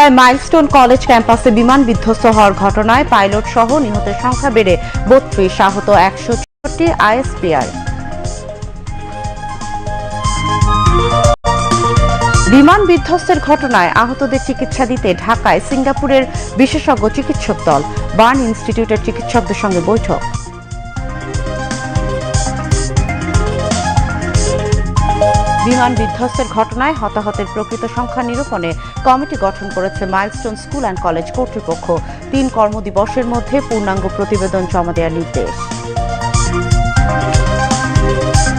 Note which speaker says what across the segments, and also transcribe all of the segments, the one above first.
Speaker 1: উত্তরায় milestone college ক্যাম্পাসে বিমান বিধ্বস্ত হওয়ার ঘটনায় পাইলট সহ নিহতের সংখ্যা বেড়ে বত্রিশ, আহত একশো চৌষট্টি আইএসপিআর বিমান বিধ্বস্তের ঘটনায় আহতদের চিকিৎসা দিতে ঢাকায় সিঙ্গাপুরের বিশেষজ্ঞ চিকিৎসক দল, বার্ন ইনস্টিটিউটের চিকিৎসকদের সঙ্গে বৈঠক। বিমান বিধ্বস্তের ঘটনায় হতাহতের প্রকৃত সংখ্যা নিরূপণে কমিটি গঠন করেছে মাইলস্টোন স্কুল অ্যান্ড কলেজ কর্তৃপক্ষ। তিন কর্মদিবসের মধ্যে পূর্ণাঙ্গ প্রতিবেদন জমা দেওয়ার নির্দেশ।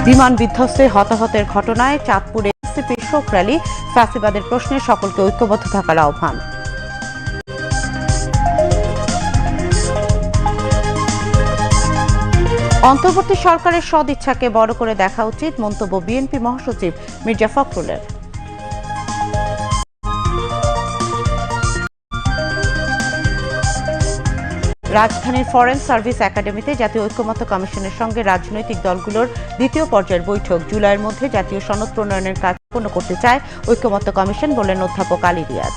Speaker 1: বিমান বিধ্বস্তে হতাহতের ঘটনায় চাঁদপুরে শোক র্যালি, ফ্যাসিবাদের প্রশ্নে সকলকে ঐক্যবদ্ধ থাকার আহ্বান। অন্তর্বর্তী সরকারের সদিচ্ছাকে বড় করে দেখা উচিত মন্তব্য বিএনপি মহাসচিব মির্জা ফখরুলের। রাজধানীর ফরেন সার্ভিস একাডেমিতে জাতীয় ঐক্যমত্য কমিশনের সঙ্গে রাজনৈতিক দলগুলোর দ্বিতীয় পর্যায়ের বৈঠক। জুলাইয়ের মধ্যে জাতীয় সনদ প্রণয়নের কাজ সম্পন্ন করতে চায় ঐক্যমত্য কমিশন বলেন অধ্যাপক আলী রিয়াজ।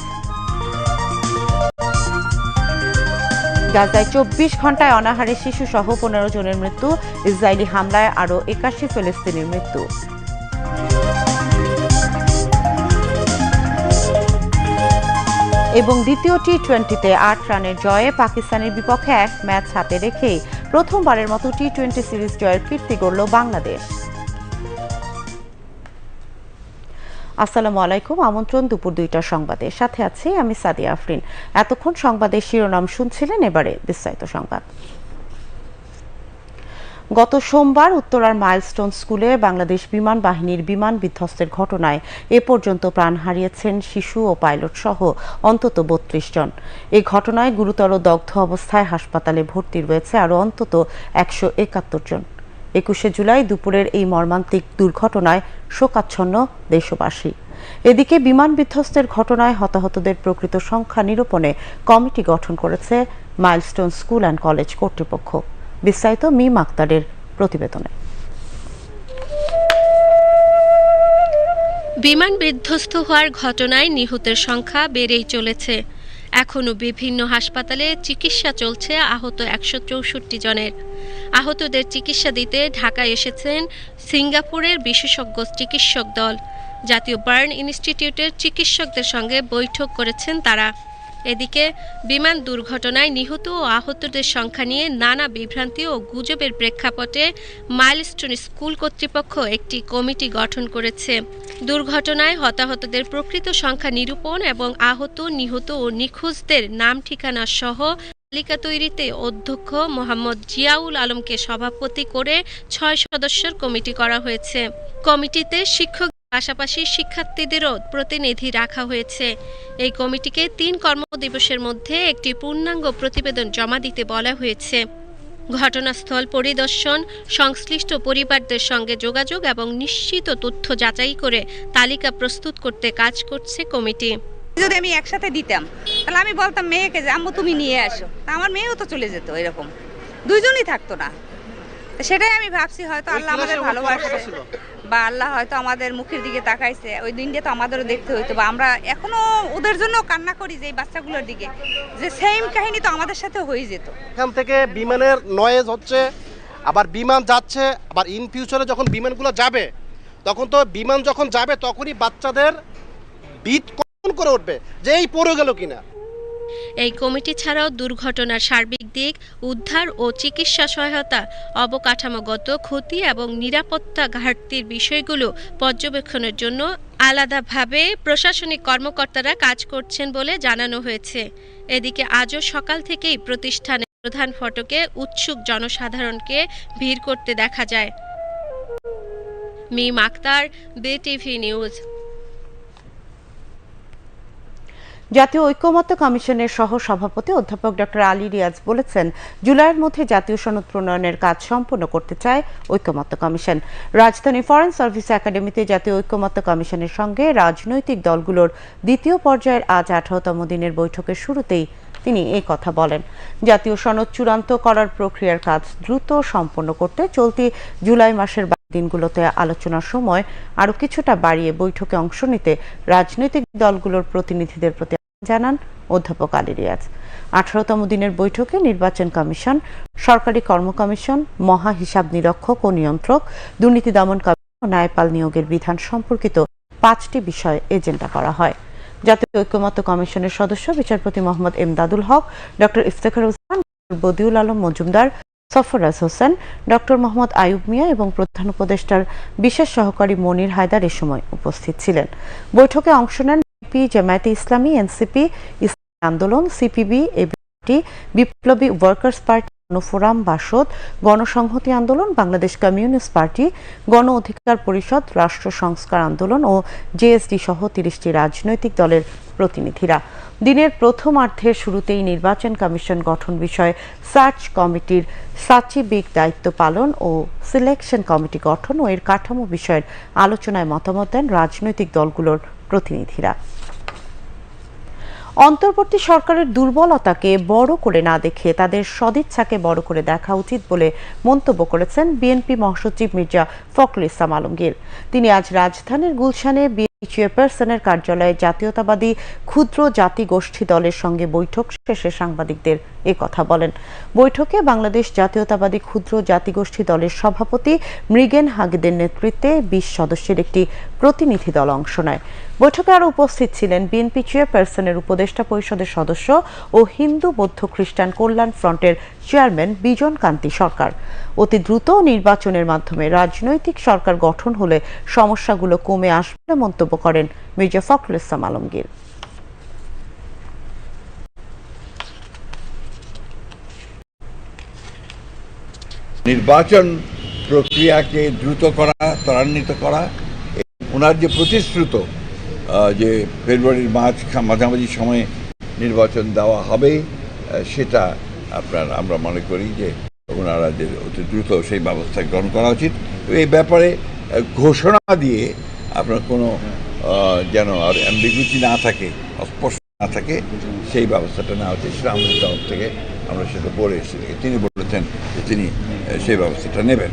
Speaker 1: গাজায় চব্বিশ ঘন্টায় অনাহারে শিশু সহ পনেরো জনের মৃত্যু, ইসরায়েলি হামলায় আরও একাশি ফিলিস্তিনির মৃত্যু। এবং দ্বিতীয় টি টোয়েন্টিতে আট রানের জয়ে পাকিস্তানের বিপক্ষে এক ম্যাচ হাতে রেখেই প্রথমবারের মতো টি টোয়েন্টি সিরিজ জয়ের কীর্তি গড়ল বাংলাদেশ। আসসালামু আলাইকুম। আমন্ত্রণ দুপুর দুইটার সংবাদে। সাথে আছি আমি সাদিয়া আফরিন। এতক্ষণ সংবাদের শিরোনাম শুনছিলেন এবারে বিস্তারিত সংবাদ। গত সোমবার উত্তরার মাইলস্টোন স্কুলে বাংলাদেশ বিমান বাহিনীর বিমান বিধ্বস্তের ঘটনায় এ পর্যন্ত প্রাণ হারিয়েছেন শিশু ও পাইলট সহ অন্তত বত্রিশ জন। এ ঘটনায় গুরুতর দগ্ধ অবস্থায় হাসপাতালে ভর্তি রয়েছে আরও অন্তত একশো একাত্তর জন। একুশে জুলাই দুপুরের এই মর্মান্তিক দুর্ঘটনায় শোকাচ্ছন্ন দেশবাসী। এদিকে বিমান বিধ্বস্তের ঘটনায় হতাহতদের প্রকৃত সংখ্যা নিরূপণে কমিটি গঠন করেছে মাইলস্টোন স্কুল অ্যান্ড কলেজ কর্তৃপক্ষ। বিস্তারিত মিম আক্তারের প্রতিবেদনে।
Speaker 2: বিমান বিধ্বস্ত হওয়ার ঘটনায় নিহতের সংখ্যা বেড়েই চলেছে। এখনও বিভিন্ন হাসপাতালে চিকিৎসা চলছে, আহত একশো চৌষট্টি জনের। আহতদের চিকিৎসা দিতে ঢাকায় এসেছেন সিঙ্গাপুরের বিশেষজ্ঞ চিকিৎসক দল। জাতীয় বার্ন ইনস্টিটিউটের চিকিৎসকদের সঙ্গে বৈঠক করেছেন তারা। এদিকে বিমান দুর্ঘটনায় নিহত ও আহতদের সংখ্যা নিয়ে নানা বিভ্রান্তি ও গুজবের প্রেক্ষাপটে মাইলস্টোন স্কুল কর্তৃপক্ষ একটি কমিটি গঠন করেছে। দুর্ঘটনায় হতাহতদের প্রকৃত সংখ্যা নিরূপণ এবং আহত, নিহত ও নিখোঁজদের নাম ঠিকানা সহ তালিকা তৈরিতে অধ্যক্ষ মোহাম্মদ জিয়াউল আলমকে সভাপতি করে ছয় সদস্যের কমিটি করা হয়েছে। কমিটিতে শিক্ষক পাশাপাশি শিক্ষার্থীদেরও প্রতিনিধি রাখা হয়েছে। এই কমিটিকে তিন কর্মদিবসের মধ্যে একটি পূর্ণাঙ্গ প্রতিবেদন জমা দিতে বলা হয়েছে। ঘটনাস্থল পরিদর্শন, সংশ্লিষ্ট পরিবারদের সঙ্গে যোগাযোগ এবং নিশ্চিত তথ্য যাচাই করে তালিকা প্রস্তুত করতে কাজ করছে কমিটি।
Speaker 3: যদি আমি একসাথে দিতাম, তাহলে আমি বলতাম, মেয়েকে যে, আম্মু তুমি নিয়ে আসো। আমার মেয়েও তো চলে যেত এরকম। দুইজনই থাকতো না। সেটাই আমি ভাবছি হয়তো আল্লাহ আমাদের ভালোবাসছে বা আল্লাহ হয়তো আমাদের মুখের দিকে তাকাইছে ওই দিনটা তো আমাদেরও দেখতে হইতো। বা আমরা এখনও ওদের জন্য কান্না করি যে এই বাচ্চাগুলোর দিকে। যে সেম কাহিনী তো আমাদের সাথে হয়ে যেত।
Speaker 4: এখান থেকে বিমানের নয়েজ হচ্ছে আবার বিমান যাচ্ছে আবার ইন ফিউচারে যখন বিমানগুলো যাবে তখন তো বিমান যখন যাবে তখনই বাচ্চাদের বিট কখন করে উঠবে? যে এই পড়ে গেল কিনা?
Speaker 2: এই কমিটি ছাড়াও দুর্ঘটনার সার্বিক দিক, উদ্ধার ও চিকিৎসা সহায়তা, অবকাঠামোগত ক্ষতি এবং নিরাপত্তা ঘাটতির বিষয়গুলো পর্যবেক্ষণের জন্য আলাদাভাবে প্রশাসনিক কর্মকর্তারা কাজ করছেন বলে জানানো হয়েছে। এদিকে আজও সকাল থেকেই প্রতিষ্ঠানের প্রধান ফটকে উৎসুক জনসাধারণকে ভিড় করতে দেখা যায়। Mim Akter BTV news.
Speaker 1: জাতীয় ঐক্যমত্য কমিশনের সহ সভাপতি অধ্যাপক ডক্টর আলী রিয়াজ বলেছেন, জুলাইয়ের মধ্যে জাতীয় সনদ প্রণয়নের কাজ সম্পন্ন করতে চায় ঐক্যমত্য কমিশন। রাজধানী ফরেন সার্ভিস একাডেমিতে জাতীয় ঐক্যমত্য কমিশনের সঙ্গে রাজনৈতিক দলগুলোর দ্বিতীয় পর্যায়ের আজ আঠারোতম দিনের বৈঠকের শুরুতেই তিনি এই কথা বলেন। জাতীয় সনদ চূড়ান্ত করার প্রক্রিয়ার কাজ দ্রুত সম্পন্ন করতে চলতি জুলাই মাসের দিনগুলোতে আলোচনার সময় আরও কিছুটা বাড়িয়ে বৈঠকে অংশ নিতে রাজনৈতিক দলগুলোর প্রতিনিধিদের প্রতি জানান অধ্যাপক আলী রিয়াজ। আঠারোতম দিনের বৈঠকে নির্বাচন কমিশন, সরকারি কর্ম কমিশন, মহা হিসাব নিরীক্ষক ও নিয়ন্ত্রক, দুর্নীতি দমন কমিশন ও ন্যায়পাল নিয়োগের বিধান সম্পর্কিত পাঁচটি বিষয় এজেন্ডা করা হয়। জাতীয় ঐক্যমত্য কমিশনের সদস্য বিচারপতি মোহাম্মদ এমদাদুল হক, ডক্টর ইফতেখার হোসেন বদিউল আলম মজুমদার সফরাজ হোসেন, ডক্টর মোহাম্মদ আয়ুব মিয়া এবং প্রধান উপদেষ্টার বিশেষ সহকারী মনির হায়দার এ সময় উপস্থিত ছিলেন। বৈঠকে অংশ নেন বিপি জামায়াতে ইসলামী, এনসিপি, ইসলামী আন্দোলন, CPB ABT Biplobi workers party, Gonoforum, BASAD, Gonosamhati Andolon, Bangladesh communist party, গণ অধিকার পরিষদ, রাষ্ট্র সংস্কার আন্দোলন ও জেএসডি সহ তিরিশটি রাজনৈতিক দলের প্রতিনিধিরা। দিনের প্রথমার্ধের শুরুতেই নির্বাচন কমিশন গঠন বিষয়ে সার্চ কমিটির সাচিবিক দায়িত্ব পালন ও সিলেকশন কমিটি গঠন ও এর কাঠামো বিষয়ের আলোচনায় মতামত দেন রাজনৈতিক দলগুলোর প্রতিনিধিরা। অন্তর্বর্তী সরকারের দুর্বলতাকে বড় করে না দেখে তাদের সদিচ্ছাকে বড় করে দেখা উচিত বলে মন্তব্য করেছেন বিএনপি মহাসচিব মির্জা ফখরুল ইসলাম আলমগীর। তিনি আজ রাজধানীর গুলশানে বিএনপি চেয়ারপারসনের কার্যালয়ে জাতীয়তাবাদী ক্ষুদ্র জাতি গোষ্ঠী দলের সঙ্গে বৈঠক শেষে সাংবাদিকদের এ কথা বলেন। বৈঠকে বাংলাদেশ জাতীয়তাবাদী ক্ষুদ্র জাতিগোষ্ঠী দলের সভাপতি মৃগেন হাগিদের নেতৃত্বে বিশ সদস্যের একটি প্রতিনিধি দল অংশ নেয়। বৈঠকে আরও উপস্থিত ছিলেন বিএনপি চেয়ারপারসনের উপদেষ্টা পরিষদের সদস্য ও হিন্দু, বৌদ্ধ, খ্রিস্টান কল্যাণ ফ্রন্টের চেয়ারম্যান বিজন কান্তি সরকার। অতি দ্রুত নির্বাচনের মাধ্যমে রাজনৈতিক সরকার গঠন হলে সমস্যাগুলো কমে আসবে মন্তব্য করেন মির্জা ফখরুল ইসলাম আলমগীর।
Speaker 5: নির্বাচন প্রক্রিয়াকে দ্রুত করা, ত্বরান্বিত করা ওনার যে প্রতিশ্রুত যে ফেব্রুয়ারির মাঝ মাঝামাঝি সময়ে নির্বাচন দেওয়া হবে সেটা আপনার, আমরা মনে করি যে ওনারা যে অতি দ্রুত সেই ব্যবস্থা গ্রহণ করা উচিত। এই ব্যাপারে ঘোষণা দিয়ে আপনার কোনো যেন আর অ্যাম্বিগুইটি না থাকে, অস্পষ্ট না থাকে, সেই ব্যবস্থাটা নেওয়া উচিত। সেটা আমাদের তরফ থেকে আমরা সেটা বলে এসেছি। তিনি বলেছেন যে তিনি সেই ব্যবস্থাটা নেবেন।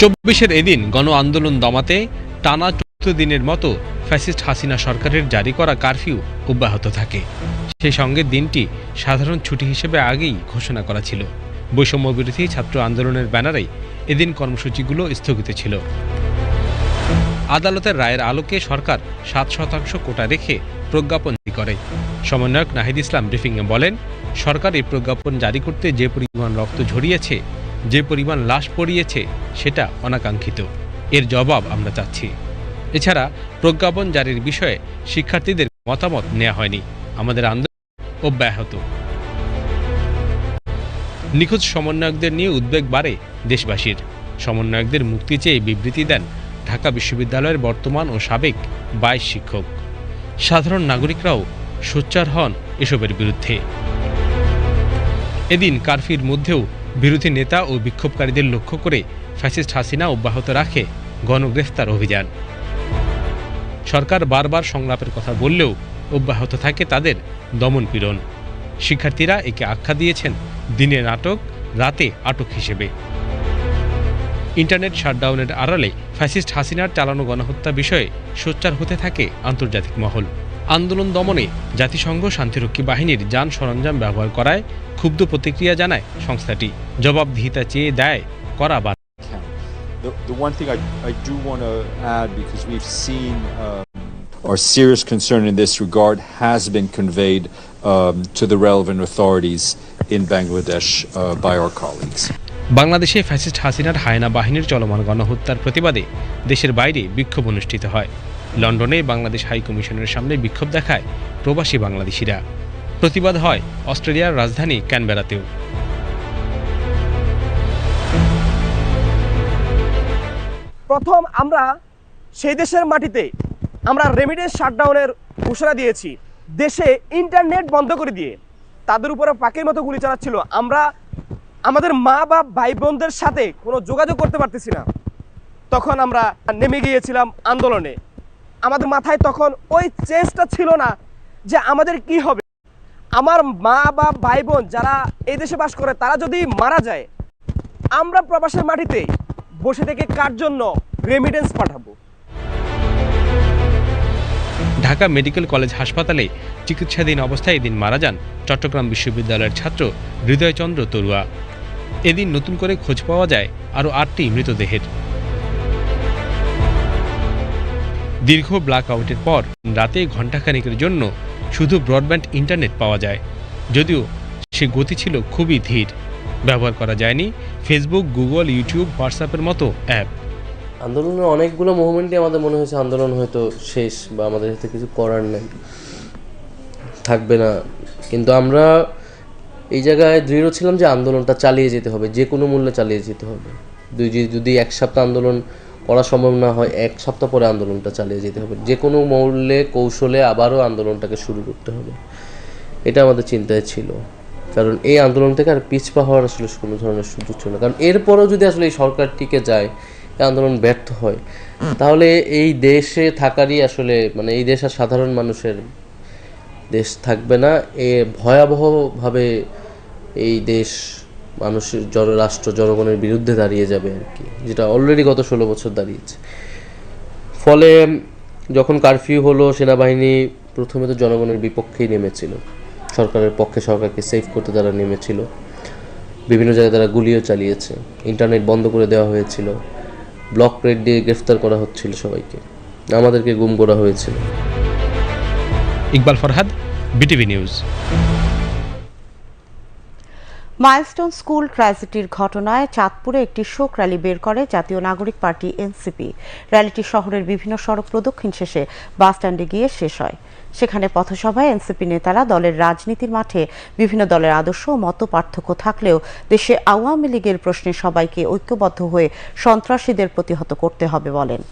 Speaker 6: চব্বিশের এদিন গণ আন্দোলন দমাতে টানা দিনের মতো ফ্যাসিস্ট হাসিনা সরকারের জারি করা কারফিউ অব্যাহত থাকে। সেই সঙ্গে দিনটি সাধারণ ছুটি হিসেবে আগেই ঘোষণা করা ছিল। বৈষম্য বিরোধী ছাত্র আন্দোলনের ব্যানারে এদিন কর্মসূচিগুলো স্থগিত ছিল। আদালতের রায়ের আলোকে সরকার সাত শতাংশ কোটা রেখে প্রজ্ঞাপন জারি করে। সমন্বয়ক নাহিদ ইসলাম ব্রিফিংয়ে বলেন, সরকার এই প্রজ্ঞাপন জারি করতে যে পরিমাণ রক্ত ঝরিয়েছে, যে পরিমাণ লাশ পড়িয়েছে, সেটা অনাকাঙ্ক্ষিত। এর জবাব আমরা চাচ্ছি। এছাড়া প্রজ্ঞাপন জারির বিষয়ে শিক্ষার্থীদের মতামত নেওয়া হয়নি। আমাদের আন্দোলন অব্যাহত। নিখোঁজ সমন্বয়কদের নিয়ে উদ্বেগ বাড়ে দেশবাসীর। সমন্বয়কদের মুক্তি চেয়ে বিবৃতি দেন ঢাকা বিশ্ববিদ্যালয়ের বর্তমান ও সাবেক বাইশ শিক্ষক। সাধারণ নাগরিকরাও সোচ্চার হন এসবের বিরুদ্ধে। এদিন কারফির মধ্যেও বিরোধী নেতা ও বিক্ষোভকারীদের লক্ষ্য করে ফ্যাসিস্ট হাসিনা অব্যাহত রাখে গণগ্রেফতার অভিযান। সরকার বারবার সংলাপের কথা বললেও অব্যাহত থাকে তাদের দমনপীড়ন। শিক্ষার্থীরা একে আখ্যা দিয়েছেন, দিনে নাটক, রাতে আটক হিসেবে। ইন্টারনেট শাটডাউনের আড়ালে ফ্যাসিস্ট হাসিনার চালানো গণহত্যা বিষয়ে সোচ্চার হতে থাকে আন্তর্জাতিক মহল। আন্দোলন দমনে জাতিসংঘ শান্তিরক্ষী বাহিনীর যান সরঞ্জাম ব্যবহার করায় ক্ষুব্ধ প্রতিক্রিয়া জানায় সংস্থাটি। জবাবদিহিতা চেয়ে দেয় করা
Speaker 7: The, one thing I, I do want to add, because we've seen um, our serious concern in this regard has been conveyed um, to the relevant authorities in Bangladesh uh, by our colleagues.
Speaker 6: বাংলাদেশে fascist হাসিনার হায়না বাহিনীর চলমান গণহত্যার প্রতিবাদে দেশের বাইরে বিক্ষোভ অনুষ্ঠিত হয় লন্ডনে বাংলাদেশ হাই কমিশনের সামনে বিক্ষোভ দেখায় প্রবাসী বাংলাদেশিরা প্রতিবাদ হয় অস্ট্রেলিয়ার রাজধানী ক্যানবেরাতেও
Speaker 8: প্রথম আমরা সেই দেশের মাটিতে আমরা রেমিডেন্স শাটডাউনের ঘোষণা দিয়েছি। দেশে ইন্টারনেট বন্ধ করে দিয়ে। তাদের উপরে পাখির মতো গুলি চালাচ্ছিল। আমরা আমাদের মা বা ভাই বোনদের সাথে কোনো যোগাযোগ করতে পারতেছি না। তখন আমরা নেমে গিয়েছিলাম আন্দোলনে। আমাদের মাথায় তখন ওই চেঞ্জটা ছিল না যে আমাদের কি হবে। আমার মা বা ভাই বোন যারা এই দেশে বাস করে, তারা যদি মারা যায়, আমরা প্রবাসের মাটিতে বসে থেকে কার জন্য রেমিডেন্স পাঠাবো?
Speaker 6: ঢাকা মেডিকেল কলেজ হাসপাতালে চিকিৎসাধীন অবস্থায় এদিন মারা যান চট্টগ্রাম বিশ্ববিদ্যালয়ের ছাত্র হৃদয়চন্দ্র তরুয়া। এদিন নতুন করে খোঁজ পাওয়া যায় আরও আটটি মৃতদেহের। দীর্ঘ ব্ল্যাক আউটের পর রাতে ঘণ্টাখানেকের জন্য শুধু ব্রডব্যান্ড ইন্টারনেট পাওয়া যায়, যদিও সে গতি ছিল খুবই ধীর। ব্যবহার করা যায়নি। ফেসবুক গুগল ইউটিউব হোয়াটসঅ্যাপের মতো অ্যাপ
Speaker 9: আন্দোলনের অনেকগুলো মুভমেন্টই আমাদের মনে হয়েছে আন্দোলন হয়তো শেষ বা আমাদের হাতে কিছু করার নেই। থাকবে না। কিন্তু আমরা এই জায়গায় দৃঢ় ছিলাম যে আন্দোলনটা চালিয়ে যেতে হবে, যে কোনো মূল্যে চালিয়ে যেতে হবে। দুই যদি এক সপ্তাহ আন্দোলন করা সম্ভব না হয়, এক সপ্তাহ পরে আন্দোলনটা চালিয়ে যেতে হবে। যে কোনো মূল্যে, কৌশলে আবারও আন্দোলনটাকে শুরু করতে হবে। এটা আমাদের চিন্তায় ছিল। কারণ এই আন্দোলন থেকে আর পিছপা হওয়ার আসলে কোনো ধরনের সুযোগ ছিল না। কারণ এরপরেও যদি আসলে এই সরকার টিকে যায় এই আন্দোলন ব্যর্থ হয় তাহলে এই দেশে থাকারই আসলে মানে এই দেশ আর সাধারণ মানুষের দেশ থাকবে না। এ ভয়াবহভাবে এই দেশ মানুষের জন রাষ্ট্র জনগণের বিরুদ্ধে দাঁড়িয়ে যাবে আর কি যেটা অলরেডি গত ষোলো বছর দাঁড়িয়েছে। ফলে যখন কারফিউ হলো সেনাবাহিনী প্রথমে তো জনগণের বিপক্ষেই নেমেছিল। সরকারের পক্ষে সরকারকে সেভ করতে তারা নেমেছিল। বিভিন্ন জায়গায় তারা গুলিও চালিয়েছে। ইন্টারনেট বন্ধ করে দেওয়া হয়েছিল। ব্লক রেড দিয়ে গ্রেফতার করা হচ্ছিল সবাইকে। আমাদেরকে গুম করা হয়েছিল।
Speaker 6: Iqbal Farhad BTV news.
Speaker 1: Milestone school ট্র্যাজেডির ঘটনায় চাঁদপুরে একটি শোক র্যালি বের করে জাতীয় নাগরিক পার্টি এনসিপি। র্যালিটি শহরের বিভিন্ন সড়ক প্রদক্ষিণ শেষে বাসস্ট্যান্ডে গিয়ে শেষ হয়। সেখানে পথসভায় এনসিপি নেতারা দলের রাজনীতির মাঠে বিভিন্ন দলের আদর্শ ও মত পার্থক্য থাকলেও দেশে আওয়ামী লীগের প্রশ্নে সবাইকে ঐক্যবদ্ধ হয়ে সন্ত্রাসীদের প্রতিহত করতে হবে বলেন।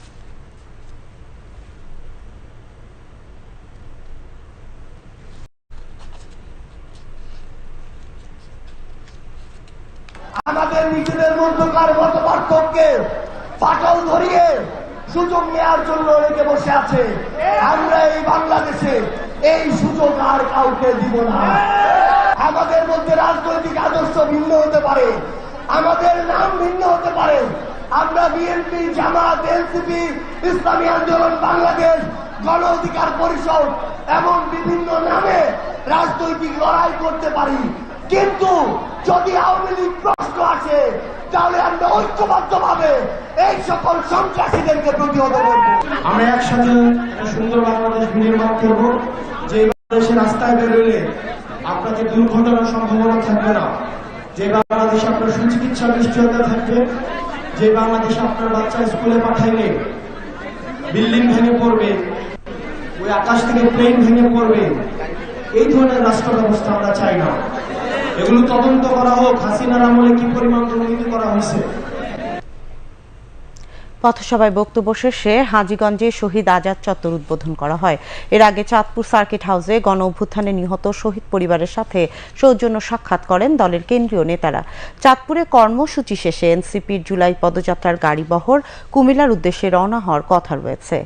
Speaker 10: আমাদের নিজেদের মধ্যকার মত পার্থক্যে ফাটল ধরিয়ে সুযোগ নেওয়ার জন্য অনেকে বসে আছে। আমরা এই বাংলাদেশে এই সুযোগ আর কাউকে দিব না। আমাদের মধ্যে রাজনৈতিক আদর্শ ভিন্ন হতে পারে। আমাদের নাম ভিন্ন হতে পারে। আমরা বিএনপি, জামাত, এনসিপি, ইসলামী আন্দোলন, বাংলাদেশ, গণ অধিকার পরিষদ এমন বিভিন্ন নামে রাজনৈতিক লড়াই করতে পারি। কিন্তু যদি আওয়ামী লীগ প্রশ্ন আসে, তাহলে আমরা ঐক্যবদ্ধ ভাবে এই সকল সন্ত্রাসীদেরকে প্রতিহত করব।
Speaker 11: আমরা একসাথে সুন্দর বাংলাদেশ বিনির্মাণ করব, যে বাংলাদেশের রাস্তায় বেরোলে আপনাদের দুর্ঘটনার সম্ভাবনা থাকবে না। যে বাংলাদেশে আপনার সুচিকিৎসা নিশ্চয়তা থাকবে, যে বাংলাদেশে আপনার বাচ্চা স্কুলে পাঠাইলে বিল্ডিং ভেঙে পড়বে, ওই আকাশ থেকে প্লেন ভেঙে পড়বে, এই ধরনের রাষ্ট্র ব্যবস্থা আমরা চাই না। এগুলো তদন্ত করা হোক, হাসিনার আমলে কি পরিমাণ দুর্নীতি করা হয়েছে?
Speaker 1: পথসভায় বক্তব্য শেষে হাজীগঞ্জে শহীদ আজাদ চত্বর উদ্বোধন করা হয়। এর আগে চাঁদপুর সার্কিট হাউসে গণ অভ্যুত্থানে নিহত শহীদ পরিবারের সাথে সৌজন্য সাক্ষাৎ করেন দলের কেন্দ্রীয় নেতারা। চাঁদপুরে কর্মসূচি শেষে এনসিপির জুলাই পদযাত্রার গাড়িবহর কুমিল্লার উদ্দেশ্যে রওনা হওয়ার কথা রয়েছে।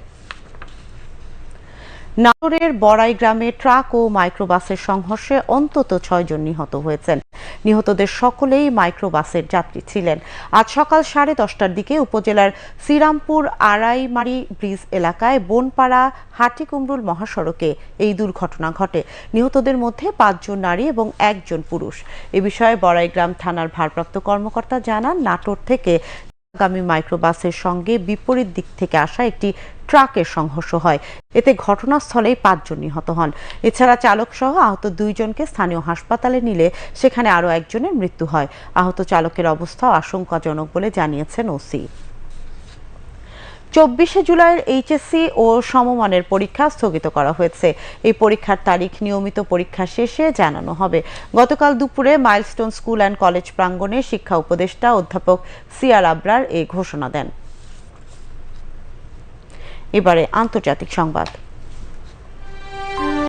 Speaker 1: নাটোরের বড়াই গ্রামে ট্রাক ও মাইক্রোবাসের সংঘর্ষে অন্তত ছয়জন নিহত হয়েছেন। নিহতদের সকলেই মাইক্রোবাসের যাত্রী ছিলেন। আজ সকাল সাড়ে দশটার দিকে উপজেলার শ্রীরামপুর আড়াইমারি ব্রিজ এলাকায় বনপাড়া হাটিকুমরুল মহাসড়কে এই দুর্ঘটনা ঘটে। নিহতদের মধ্যে পাঁচজন নারী এবং একজন পুরুষ। এ বিষয়ে বড়াইগ্রাম থানার ভারপ্রাপ্ত কর্মকর্তা জানান, নাটোর থেকে গামী মাইক্রোবাসের সঙ্গে বিপরীত দিক থেকে আসা একটি ট্রাকের সংঘর্ষ হয়। এতে ঘটনাস্থলেই পাঁচজন নিহত হন। এছাড়া চালক সহ আহত দুইজনকে স্থানীয় হাসপাতালে নিলে সেখানে আরও একজনের মৃত্যু হয়। আহত চালকের অবস্থা আশঙ্কাজনক বলে জানিয়েছেন ওসি। চব্বিশে জুলাইয়ের এইচএসসি ও সমমানের পরীক্ষা স্থগিত করা হয়েছে। এই পরীক্ষার তারিখ নিয়মিত পরীক্ষা শেষে জানানো হবে। গতকাল দুপুরে মাইলস্টোন স্কুল অ্যান্ড কলেজ প্রাঙ্গণে শিক্ষা উপদেষ্টা অধ্যাপক সিয়ার আবরার এই ঘোষণা দেন। এবারে আন্তর্জাতিক সংবাদ।